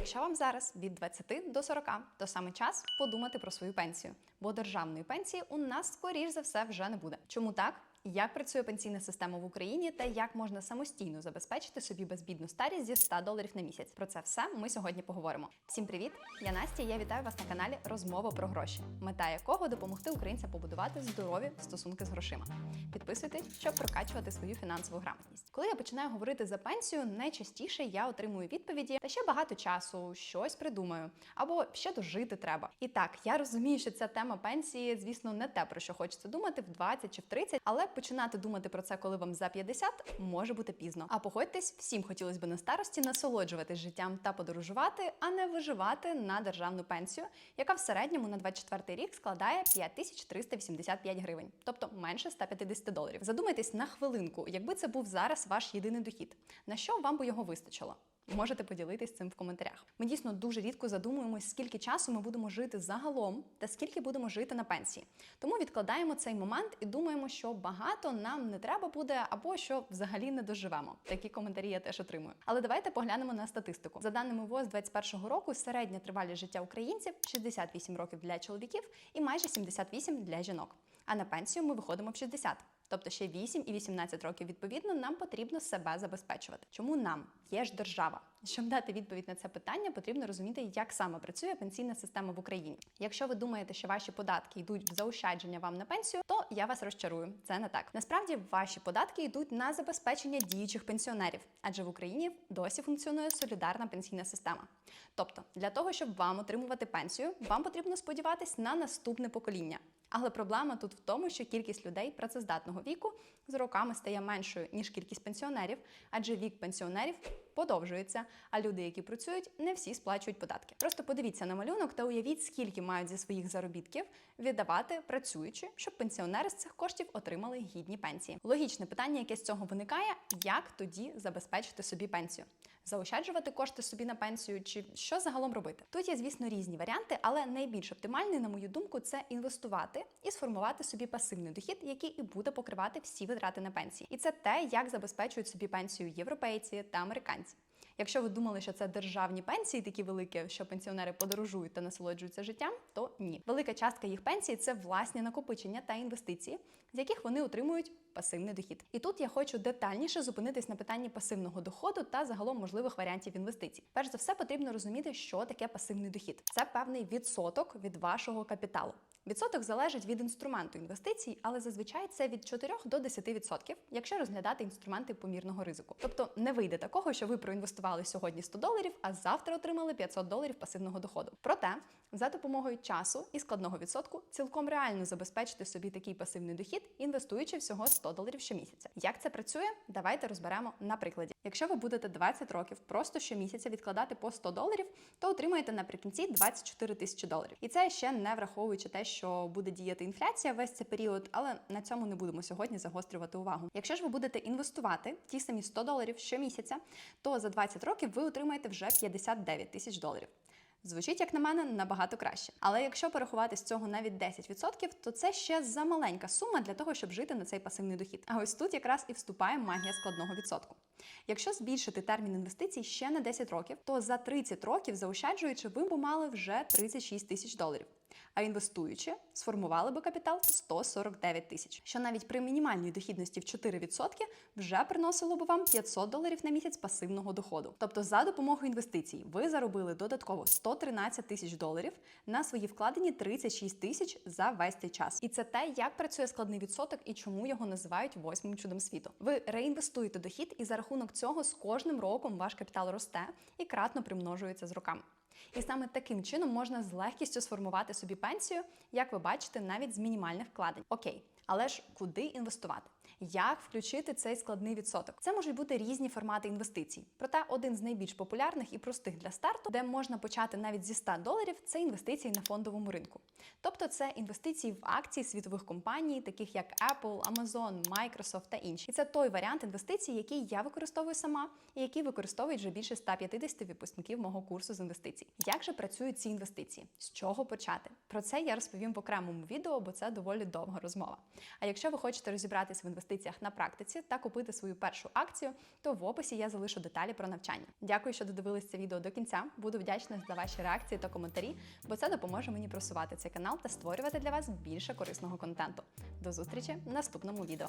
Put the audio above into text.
Якщо вам зараз від 20 до 40, то саме час подумати про свою пенсію, бо державної пенсії у нас скоріш за все вже не буде. Чому так? Як працює пенсійна система в Україні та як можна самостійно забезпечити собі безбідну старість зі 100 доларів на місяць? Про це все ми сьогодні поговоримо. Всім привіт! Я Настя. Я вітаю вас на каналі Розмова про гроші, мета якого допомогти українцям побудувати здорові стосунки з грошима. Підписуйтесь, щоб прокачувати свою фінансову грамотність. Коли я починаю говорити за пенсію, найчастіше я отримую відповіді та ще багато часу, щось придумаю або ще дожити треба. І так, я розумію, що ця тема пенсії, звісно, не те про що хочеться думати в 20 чи в 30, але починати думати про це, коли вам за 50, може бути пізно. А погодьтесь, всім хотілося б на старості насолоджуватись життям та подорожувати, а не виживати на державну пенсію, яка в середньому на 24 рік складає 5385 гривень, тобто менше 150 доларів. Задумайтесь на хвилинку, якби це був зараз ваш єдиний дохід, на що вам би його вистачило? Можете поділитись цим в коментарях. Ми дійсно дуже рідко задумуємось, скільки часу ми будемо жити загалом та скільки будемо жити на пенсії. Тому відкладаємо цей момент і думаємо, що багато нам не треба буде, або що взагалі не доживемо. Такі коментарі я теж отримую. Але давайте поглянемо на статистику. За даними ВОЗ 21 року, середня тривалість життя українців 68 років для чоловіків і майже 78 для жінок. А на пенсію ми виходимо в 60. Тобто ще 8 і 18 років відповідно нам потрібно себе забезпечувати. Чому нам є ж держава? Щоб дати відповідь на це питання, потрібно розуміти, як саме працює пенсійна система в Україні. Якщо ви думаєте, що ваші податки йдуть в заощадження вам на пенсію, то я вас розчарую. Це не так. Насправді ваші податки йдуть на забезпечення діючих пенсіонерів, адже в Україні досі функціонує солідарна пенсійна система. Тобто, для того, щоб вам отримувати пенсію, вам потрібно сподіватись на наступне покоління. Але проблема тут в тому, що кількість людей працездатного віку з роками стає меншою ніж кількість пенсіонерів, адже вік пенсіонерів подовжується, а люди, які працюють, не всі сплачують податки. Просто подивіться на малюнок та уявіть, скільки мають зі своїх заробітків віддавати працюючи, щоб пенсіонери з цих коштів отримали гідні пенсії. Логічне питання, яке з цього виникає, як тоді забезпечити собі пенсію? Заощаджувати кошти собі на пенсію, чи що загалом робити? Тут є, звісно, різні варіанти, але найбільш оптимальний, на мою думку, це інвестувати і сформувати собі пасивний дохід, який і буде покривати всі витрати на пенсії. І це те, як забезпечують собі пенсію європейці та американці. Якщо ви думали, що це державні пенсії такі великі, що пенсіонери подорожують та насолоджуються життям, то ні. Велика частка їх пенсій це власні накопичення та інвестиції, з яких вони отримують пасивний дохід. І тут я хочу детальніше зупинитись на питанні пасивного доходу та загалом можливих варіантів інвестицій. Перш за все, потрібно розуміти, що таке пасивний дохід. Це певний відсоток від вашого капіталу. Відсоток залежить від інструменту інвестицій, але зазвичай це від 4 до 10%, якщо розглядати інструменти помірного ризику. Тобто не вийде такого, що ви проінвестували сьогодні 100 доларів, а завтра отримали 500 доларів пасивного доходу. Проте за допомогою часу і складного відсотку цілком реально забезпечити собі такий пасивний дохід, інвестуючи всього 100 доларів щомісяця. Як це працює? Давайте розберемо на прикладі. Якщо ви будете 20 років просто щомісяця відкладати по 100 доларів, то отримаєте наприкінці 24 тисячі доларів. І це ще не враховуючи те, що буде діяти інфляція весь цей період, але на цьому не будемо сьогодні загострювати увагу. Якщо ж ви будете інвестувати ті самі 100 доларів щомісяця, то за 20 років ви отримаєте вже 59 тисяч доларів. Звучить, як на мене, набагато краще. Але якщо порахувати з цього навіть 10%, то це ще замаленька сума для того, щоб жити на цей пасивний дохід. А ось тут якраз і вступає магія складного відсотку. Якщо збільшити термін інвестицій ще на 10 років, то за 30 років, заощаджуючи, ви б мали вже 36 тисяч доларів. А інвестуючи, сформували би капітал 149 тисяч, що навіть при мінімальній дохідності в 4% вже приносило б вам 500 доларів на місяць пасивного доходу. Тобто, за допомогою інвестицій ви заробили додатково 113 тисяч доларів на свої вкладені 36 тисяч за весь цей час. І це те, як працює складний відсоток і чому його називають восьмим чудом світу. Ви реінвестуєте дохід, і за рахунок цього з кожним роком ваш капітал росте і кратно примножується з роками. І саме таким чином можна з легкістю сформувати собі пенсію, як ви бачите, навіть з мінімальних вкладень. Окей, але ж куди інвестувати? Як включити цей складний відсоток? Це можуть бути різні формати інвестицій. Проте один з найбільш популярних і простих для старту, де можна почати навіть зі 100 доларів, це інвестиції на фондовому ринку. Тобто це інвестиції в акції світових компаній, таких як Apple, Amazon, Microsoft та інші. І це той варіант інвестицій, який я використовую сама, і який використовують вже більше 150 випускників мого курсу з інвестицій. Як же працюють ці інвестиції? З чого почати? Про це я розповім в окремому відео, бо це доволі довга розмова. А якщо ви хочете розібратися в інвестиціях, інвестиціях на практиці та купити свою першу акцію, то в описі я залишу деталі про навчання. Дякую, що додивились це відео до кінця. Буду вдячна за ваші реакції та коментарі, бо це допоможе мені просувати цей канал та створювати для вас більше корисного контенту. До зустрічі в наступному відео.